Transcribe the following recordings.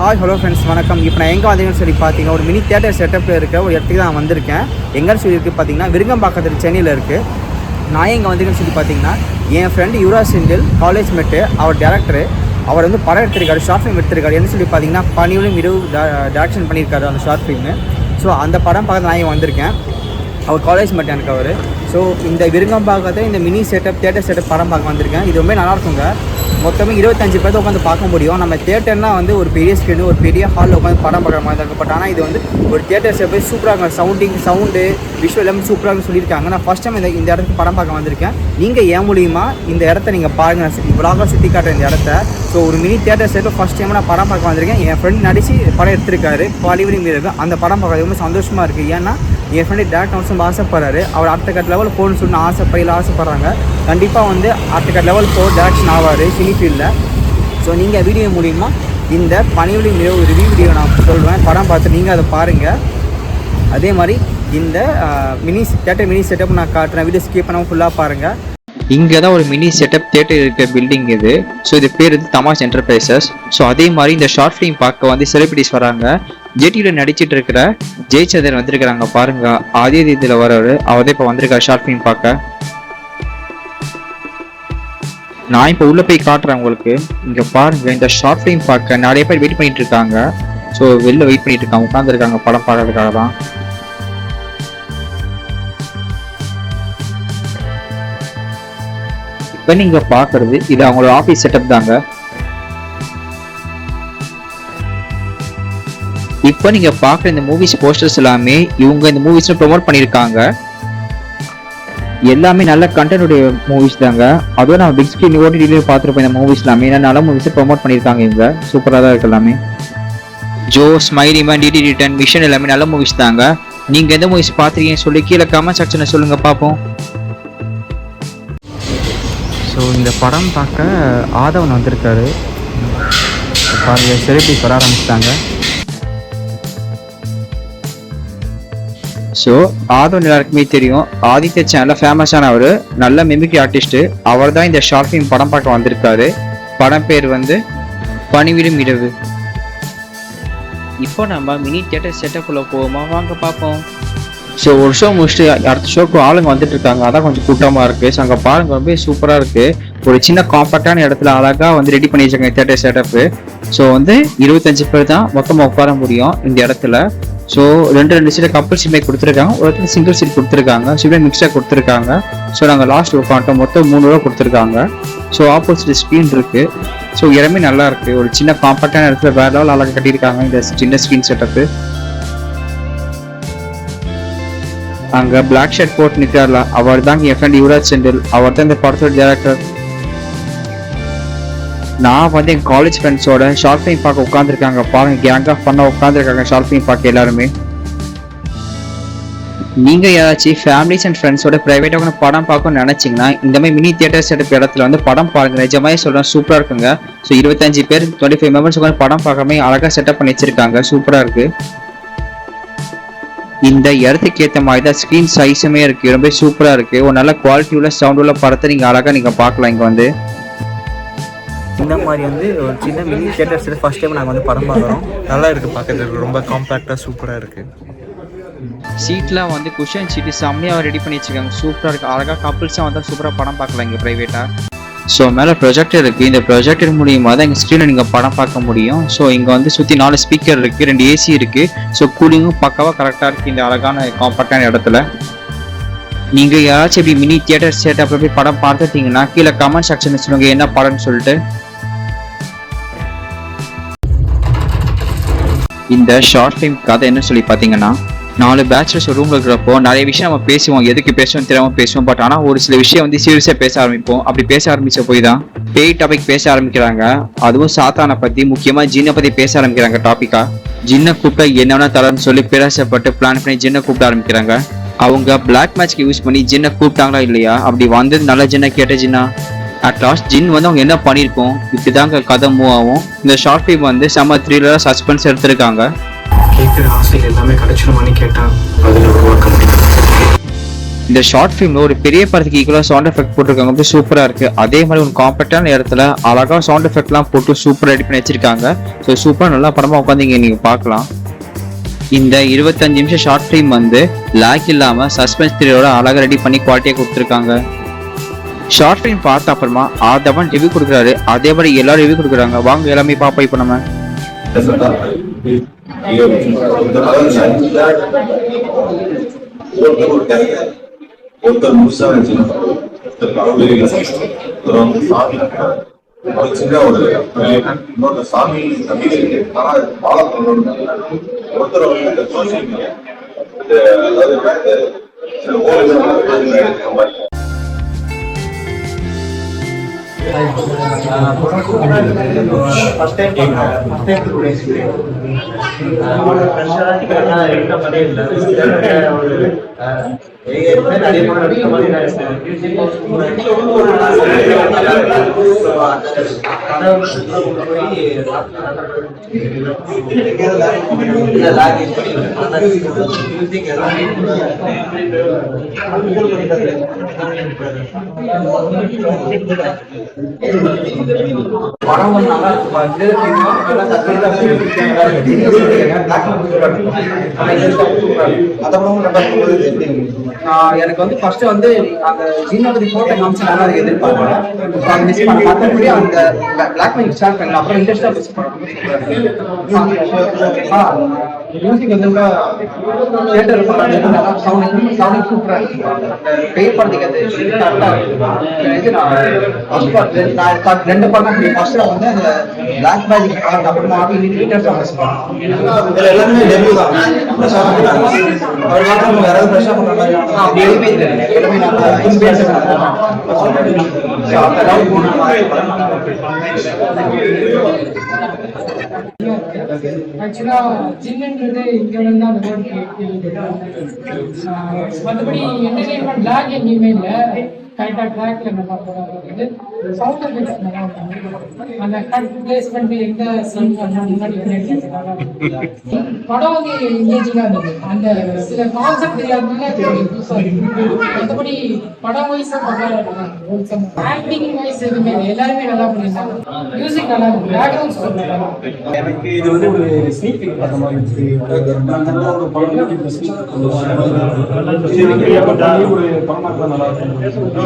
Hi hello friends வணக்கம். இப்போ நான் எங்கே வந்தீங்கன்னு சொல்லி பார்த்தீங்கன்னா ஒரு மினி தியேட்டர் செட்டப்பில் இருக்க ஒரு இடத்துக்கு தான் நான் வந்திருக்கேன். எங்கேன்னு சொல்லி இருக்குது பார்த்தீங்கன்னா விருங்கம்பாக்கத்தில் சென்னையில் இருக்குது நான் எங்கே வந்தீங்கன்னு சொல்லி பார்த்தீங்கன்னா என் friend Yuvraj Senthil college mate அவர் டேரக்டரு அவர் வந்து படம் எடுத்திருக்காரு ஷார்ட் ஃபிலிம் எடுத்திருக்காரு. என்ன சொல்லி பார்த்தீங்கன்னா பணிவிலும் இரவு டேரக்ஷன் பண்ணியிருக்காரு அந்த ஷார்ட் ஃபிலிமு ஸோ அந்த படம் பார்க்க நான் இங்கே வந்திருக்கேன். அவர் காலேஜ் மட்டும் எனக்கு அவர். ஸோ இந்த விருங்கம்பாக்கத்தை இந்த மினி செட்டப் தேட்டர் செட்டப் படம் பார்க்க வந்திருக்கேன். இது ரொம்ப நல்லாயிருக்குங்க மொத்தமாக மொத்தமே இருபத்தஞ்சு பேர் உட்காந்து பார்க்க முடியும். நம்ம தேட்டர்னா வந்து ஒரு பெரிய ஸ்க்ரீனு ஒரு பெரிய ஹாலில் உட்காந்து படம் பார்க்குற மாதிரி தான் இருக்கும். பட் ஆனால் இது வந்து ஒரு தேட்டர் போய் சூப்பராக இருக்கும். சவுண்டிங் சவுண்டு விஷுவல் எல்லாமே சூப்பராக சொல்லியிருக்காங்க. நான் ஃபஸ்ட் டைம் இந்த இந்த இடத்துக்கு படம் பார்க்க வந்திருக்கேன். நீங்கள் ஏன் மூலியமா இந்த இடத்த நீங்கள் பாருங்கள் நான் இவ்வளோ சுற்றி காட்டுறேன் இந்த இடத்த. ஸோ ஒரு மினி தேட்டர் சேர்த்து ஃபஸ்ட் டைம் நான் படம் பார்க்க வந்திருக்கேன். என் ஃப்ரெண்ட் நடிச்சு படம் எடுத்திருக்காரு. பாலிவரி மீரகு அந்த படம் பார்க்க ரொம்ப சந்தோஷமாக இருக்குது ஏன்னா என் ஃப்ரெண்டு டேரக்ட் ஹவுஸும் ஆசைப்படுறாரு. அவர் அடுத்த கட் லெவல் போகணும்னு சொல்லி ஆசைப்படையில் ஆசைப்பட்றாங்க. கண்டிப்பாக வந்து அடுத்த கட் லெவல் போ டேரக்ஷன் ஆவார். சினி ஃபீல்டில் ஸோ நீங்கள் வீடியோ மூலிமா இந்த பணிவெளி மிக ரிவ்யூ வீடியோ நான் சொல்லுவேன் படம் பார்த்து நீங்கள் அதை பாருங்கள் அதே மாதிரி இந்த மினி தேட்டர் மினி செட்டப் நான் காட்டுறேன். வீடியோ ஸ்கிப் பண்ணாமல் ஃபுல்லாக பாருங்கள் இங்கே தான் ஒரு மினி செட்டப் தேட்டர் இருக்க பில்டிங் இது. ஸோ இது பேர் வந்து தமாஷ் என்டர்பிரைசஸ் ஸோ அதே மாதிரி இந்த ஷார்ட் ஃபிலிம் பார்க்க வந்து செலிபிரிட்டிஸ் வராங்க. ஜேடியில் நடிச்சிட்டு இருக்கிற ஜெயச்சந்திரன் வந்திருக்கிறாங்க பாருங்க. அதே இதில் வரவர் அவர் தான் இப்போ வந்திருக்காரு ஷார்ட் ஃபிலிம் பார்க்க. நான் இப்போ உள்ளே போய் காட்டுறேன் உங்களுக்கு. இங்கே பாருங்க இந்த ஷார்ட் ஃபிலிம் பார்க்க நிறைய பேர் வெயிட் பண்ணிட்டு இருக்காங்க. ஸோ வெளில வெயிட் பண்ணிட்டு இருக்காங்க. உட்காந்துருக்காங்க படம் பார்க்கறதுக்காக தான் இப்போ நீங்க பார்க்குறது இது அவங்களோட ஆஃபீஸ் செட்டப் தாங்க. இப்போ நீங்கள் பார்க்குற இந்த மூவிஸ் போஸ்டர்ஸ் எல்லாமே இவங்க இந்த மூவிஸ்ல ப்ரோமோட் பண்ணியிருக்காங்க எல்லாமே நல்ல கண்டனுடைய மூவிஸ் தாங்க. அதுவும் நான் பிக் ஸ்கிரீன் ஓடிடிலேயே பார்த்துருப்போம் இந்த மூவிஸ் எல்லாமே. ஏன்னா நல்ல மூவிஸை ப்ரோமோட் பண்ணியிருக்காங்க இவங்க. சூப்பராக தான் இருக்கு எல்லாமே. Joe smiley man DD return mission எல்லாமே நல்ல மூவிஸ் தாங்க. நீங்க எந்த மூவிஸ் பார்த்துருக்கீங்கன்னு சொல்லி கீழே கமெண்ட் செக்ஷனில் சொல்லுங்க பார்ப்போம். ஸோ இந்த படம் பார்க்க ஆதவன் வந்திருக்காரு. பாருங்க செலிபிரிட்டிஸ் வர ஆரம்பிச்சிட்டாங்க. ஸோ ஆதவன் எல்லாருக்குமே தெரியும். ஆதித்ய சேனலில் ஃபேமஸான அவர். நல்ல மிமிக்ரி ஆர்டிஸ்ட்டு அவர் தான் இந்த ஷார்ட் ஃபிலிம் படம் பார்க்க வந்திருக்காரு. படம் பேர் வந்து பணிவிடும் இரவு. இப்போ நம்ம மினி தியேட்டர் செட்டப்புள்ள போவோமா? வாங்க பார்ப்போம். ஸோ ஒரு ஷோ முடிச்சுட்டு அடுத்த ஷோக்கு ஆளுங்க வந்துட்டு இருக்காங்க அதான் கொஞ்சம் கூட்டமாக இருக்குது ஸோ அங்கே பாருங்க ரொம்ப சூப்பராக இருக்குது ஒரு சின்ன காம்பாக்டான இடத்துல அழகாக வந்து ரெடி பண்ணி வச்சிருக்காங்க தேட்டர் செட்டப்பு ஸோ வந்து இருபத்தஞ்சு பேர் தான் மொத்தமாக உட்கார முடியும் இந்த இடத்துல. ஸோ ரெண்டு ரெண்டு சீட் கப்பல் சீட் கொடுத்துருக்காங்க. ஒரு இடத்துல சிங்கிள் சீட் கொடுத்துருக்காங்க. சீட் மிக்ஸாக கொடுத்துருக்காங்க. ஸோ நாங்கள் லாஸ்ட் உட்காந்துட்டோம். மொத்தம் மூணு ரூபா கொடுத்துருக்காங்க. ஸோ ஆப்போசிட் ஸ்க்ரீன் இருக்குது ஸோ இடமே நல்லா இருக்குது ஒரு சின்ன காம்பாக்டான இடத்துல வேற லெவல் அழகாக கட்டியிருக்காங்க. இந்த சின்ன ஸ்க்ரீன் செட்டப்பு அங்கே பிளாக் ஷர்ட் போட்டு நிற்கிறார்ல அவர் தான் என் ஃப்ரெண்ட் யுவராஜ் செந்தில். அவர் தான் இந்த படத்தோட டேரக்டர் நான் வந்து என் காலேஜ் ஃப்ரெண்ட்ஸோட ஷார்ட் ஃபிலிம் பார்க்க உட்காந்துருக்காங்க பாருங்க கேங் ஆஃப் பண்ண உட்காந்துருக்காங்க ஷார்ட் ஃபிலிம் பார்க்க எல்லாருமே. நீங்கள் யாராச்சும் ஃபேமிலிஸ் அண்ட் ஃப்ரெண்ட்ஸோட ப்ரைவேட்டாக கூட படம் பார்க்கணும்னு நினச்சிங்கன்னா இந்த மாதிரி மினி தியேட்டர் செட்டப் இடத்துல வந்து படம் பாருங்க. நிஜமாவே சொல்கிறேன் சூப்பராக இருக்குங்க. ஸோ இருபத்தஞ்சு பேர் டுவெண்ட்டி ஃபைவ் மெம்பர்ஸ் உட்காந்து படம் பார்க்காம அழகாக செட்டப் பண்ணி வச்சிருக்காங்க. சூப்பராக இருக்கு. இந்த இடத்துக்கு ஏற்ற மாதிரி தான் ஸ்க்ரீன் சைஸுமே இருக்கு. ரொம்ப சூப்பரா இருக்கு. ஒரு நல்ல குவாலிட்டி உள்ள சவுண்ட் உள்ள படத்தை நீங்க அழகா நீங்க பார்க்கலாம் இங்க வந்து. இந்த மாதிரி வந்து ஒரு சின்ன mini theatre set first time நாங்கள் வந்து படம் பார்க்குறோம். நல்லா இருக்கு பார்க்கறதுக்கு. ரொம்ப காம்பாக்டா சூப்பரா இருக்கு. சீட்லாம் வந்து குஷன் சீட்டு செம்மையாக ரெடி பண்ணி வச்சிருக்காங்க. சூப்பராக இருக்கு. அழகா கப்புள்ஸாக வந்தால் சூப்பராக படம் பார்க்கலாம் இங்கே ப்ரைவேட்டாக ஸோ மேலே ப்ரொஜெக்டர் இருக்குது இந்த ப்ரொஜெக்டர் மூலியமாக தான் எங்கள் ஸ்க்ரீனில் நீங்கள் படம் பார்க்க முடியும். ஸோ இங்கே வந்து சுற்றி நாலு ஸ்பீக்கர் இருக்குது ரெண்டு ஏசி இருக்குது ஸோ கூலிங்கும் பக்காவாக கரெக்டாக இருக்கு இந்த அழகான காம்பாக்டான இடத்துல. நீங்கள் யாராச்சும் இப்படி மினி தியேட்டர் செட்டப்பில் போய் படம் பார்த்துட்டீங்கன்னா கீழே கமெண்ட் செக்ஷனில் சொல்லுங்க என்ன படம்னு சொல்லிட்டு. இந்த ஷார்ட் ஃபிலிம் கதை என்ன சொல்லி பார்த்தீங்கன்னா நாலு பேச்சுலர்ஸ் ரூம்ல இருக்கிறப்போ நிறைய விஷயம் நம்ம பேசுவோம். எதுக்கு பேசுவோம் தெரியாம பேசுவோம். பட் ஆனால் ஒரு சில விஷயம் வந்து சீரியஸாக பேச ஆரம்பிப்போம். அப்படி பேச ஆரம்பிச்ச போய் தான் பேய் டாபிக் பேச ஆரம்பிக்கிறாங்க. அதுவும் சாத்தானை பத்தி முக்கியமா ஜீனை பத்தி பேச ஆரம்பிக்கிறாங்க டாபிக்கா ஜின்னை கூப்பிட்டா என்னென்ன தரன்னு சொல்லி பேராசப்பட்டு பிளான் பண்ணி ஜின்னை கூப்பிட ஆரம்பிக்கிறாங்க. அவங்க பிளாக் மேட்ச்க்கு யூஸ் பண்ணி ஜின்னை கூப்பிட்டாங்களா இல்லையா? அப்படி வந்தது நல்ல ஜின்னை கேட்ட ஜின்னா. அட் லாஸ்ட் ஜின் வந்து அவங்க என்ன பண்ணியிருக்கோம் இப்படிதாங்க கதை மூவ் ஆகும். இந்த ஷார்ட் ஃபிலிம் வந்து செம்ம த்ரீலராக சஸ்பென்ஸ் எடுத்திருக்காங்க. கேட்குற ஆசைகள் எல்லாமே கிடைச்சிடுமான்னு கேட்டா அதில் உருவாக்க முடியும் இந்த ஷார்ட் ஃபிலிம்ல ஒரு பெரிய படத்துக்கு ஈக்குவலாக சவுண்ட் எஃபெக்ட் போட்டிருக்காங்க. ரொம்ப சூப்பராக இருக்கு. அதே மாதிரி ஒரு காம்பேக்டான இடத்துல அழகா சவுண்ட் எஃபெக்ட்லாம் போட்டு சூப்பராக ரெடி பண்ணி வச்சிருக்காங்க. ஸோ சூப்பராக நல்லா படமா உட்காந்து இங்கே நீங்கள் பார்க்கலாம். இந்த இருபத்தஞ்சு நிமிஷம் ஷார்ட் ஃபிலிம் வந்து லேக் இல்லாமல் சஸ்பென்ஸ் த்ரில்லரோட அழகாக ரெடி பண்ணி குவாலிட்டியாக கொடுத்துருக்காங்க. ஷார்ட் ஃபிலிம் பார்த்த அப்புறமா ஆதவன் ரிவ்யூ கொடுக்குறாரு. அதே மாதிரி எல்லாரும் ரிவ்யூ கொடுக்குறாங்க. வாங்க எல்லாமே பார்ப்போம். இப்போ நம்ம. ஒருத்தர் முழுசா வச்சுருக்காங்க ஒருத்தர் காவலியில் ஒருத்தர் வந்து சாமி ஒரு சின்ன ஒரு இன்னொரு சாமி நம்பிக்கை இருக்கு ஆனா அது ஃபாலோ பண்ணணும் ஒருத்தர் வந்து இந்த சோசியல் மீடியா அதாவது இந்த சில ஓடுகள் எடுக்கிற மாதிரி படம் நல்லா எனக்கு வந்து ஃபர்ஸ்ட் வந்து அந்த ஜீனபதி போட்டோ காமிச்சு நல்லா மற்றபடி அந்த பிளாக் மைக் ஸ்டார்ட் பண்ணல அப்புறம் மியூசிக் வந்து தியேட்டர் சவுண்ட் சவுண்ட் சூப்பரா இருக்கு. பேய் படத்துக்கு அது கரெக்டா இருக்கு. இது நான் ஃபர்ஸ்ட் பார்ட் நான் ரெண்டு படம் ஃபர்ஸ்ட் வந்து அந்த பிளாக் மேஜிக் படம் அப்புறமா இன்டர் சாங்ஸ் இதுல எல்லாமே டெபியூ தான். அவர் மாத்திரம் வேற ஏதாவது ஃப்ரெஷ்ஷா பண்ற மாதிரி இல்லை. எல்லாமே நல்லா இன்ஸ்பிரேஷன் அந்த லவ் ஆக்சுவலா இருக்கிறது இங்க வந்து அந்த வேர்ட் மற்றபடி என்டர்டைன்மெண்ட் லாக் எங்கேயுமே இல்லை. கரெக்டா ட்ராக்ல நல்லா போறாங்க சவுண்ட் எஃபெக்ட்ஸ் நல்லா இருக்கும் அந்த கட் பிளேஸ்மெண்ட் சீன் முன்னாடி இருக்கு. படம் வந்து எங்கேஜிங்கா இருந்தது அந்த சில கான்செப்ட் இருக்கு. மற்றபடி படம் வைஸ் ஆக்டிங் வைஸ் எதுவுமே. எல்லாருமே நல்லா பண்ணிருந்தாங்க மியூசிக் நல்லா இருக்கு. பேக்ரவுண்ட் ஸ்கோர் நல்லா இருக்கு. எனக்கு இது வந்து ஒரு ஸ்னீக் பீக் பார்த்த மாதிரி இருந்துச்சு. நான் நல்ல ஒரு படம் இந்த sneak peek வந்து இது வரைக்கும் ever பண்ணி ஒரு படமா இருந்தா நல்லா இருக்கும்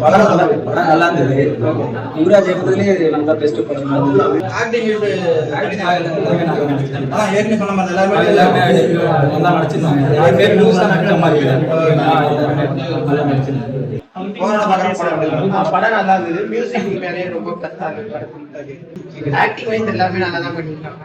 படம் நல்லா இருந்தது யுவராஜ் எடுத்ததுலேயே நல்லா பெஸ்ட் படம் ஆக்டிங் ஏற்கனவே சொன்ன மாதிரி எல்லாருமே எல்லாருமே நல்லா நடிச்சிருந்தாங்க யார் பேர் நியூஸா நடிக்கிற மாதிரி நல்லா நடிச்சிருந்தாங்க படம் நல்லா இருந்தது. மியூசிக் மேலே ரொம்ப கஷ்டம் ஆக்டிங் வைஸ் எல்லாமே நல்லா தான் பண்ணிருக்காங்க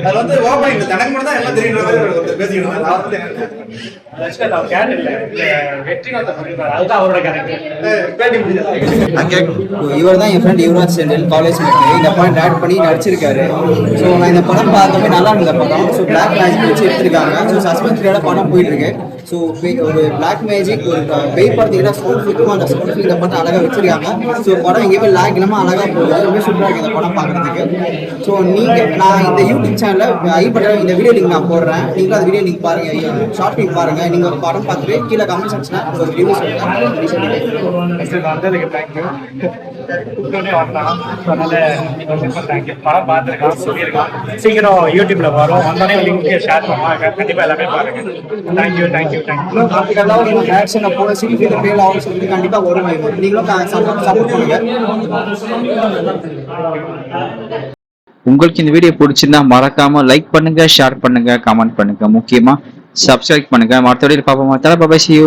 அது வந்து ஓப்பனிங் தனக்கு மட்டும் தான் எல்லாம் தெரியுற மாதிரி இவர் தான் என் ஃப்ரெண்ட் யுவராஜ் செந்தில் காலேஜ் இந்த பாயிண்ட் ஆட் பண்ணி நடிச்சிருக்காரு ஸோ நான் இந்த படம் பார்த்தப்ப நல்லா இருந்த படம் ஸோ பிளாக் மேஜிக் வச்சு எடுத்திருக்காங்க. ஸோ சஸ்பென்ஸ் படம் போயிட்டு இருக்கு ஸோ ஒரு பிளாக் மேஜிக் ஒரு பெய் பார்த்தீங்கன்னா ஸ்கூல் ஃபிக்கும் அந்த ஸ்கூல் ஃபிக் மட்டும் அழகாக வச்சிருக்காங்க. ஸோ படம் எங்கேயுமே லேக் இல்லாமல் அழகாக போகுது. ரொம்ப சூப்பராக இருக்குது இந்த படம் பார்க்குறதுக்கு. ஸோ நீங்கள் நான் இந்த யூடியூப் சேனலில் ஐ பட்டன் இந்த வீடியோ லிங்க் நான் போடுறேன். நீங்களும் அந்த வீடியோ லிங்க் பாருங்கள் ஷார்ட் ஃபிலிம் பாருங்கள் நீங்கள் படம் பார்த்துட்டு கீழே கமெண்ட் செக்ஷனில் ஒரு ரிவ்யூ சொல்லுங்கள் தேங்க்யூ கூப்பிட்டோடனே வந்தான் அதனால தேங்க்யூ படம் பார்த்துருக்கான் சொல்லியிருக்கான் சீக்கிரம் யூடியூப்ல வரும். வந்தோடனே லிங்க் ஷேர் பண்ணுவாங்க கண்டிப்பாக எல்லாமே பாருங்க. தேங்க்யூ தேங்க்யூ போல ஃபெயில் ஆகும் கண்டிப்பாக வரும் நீங்களும் சப்போர்ட் பண்ணுங்க உங்களுக்கு இந்த வீடியோ பிடிச்சிருந்தா மறக்காம லைக் பண்ணுங்க ஷேர் பண்ணுங்க கமெண்ட் பண்ணுங்க. முக்கியமா சப்ஸ்கிரைப் பண்ணுங்க. மற்றவரையில் பார்ப்போம்? தலை பாபாய் see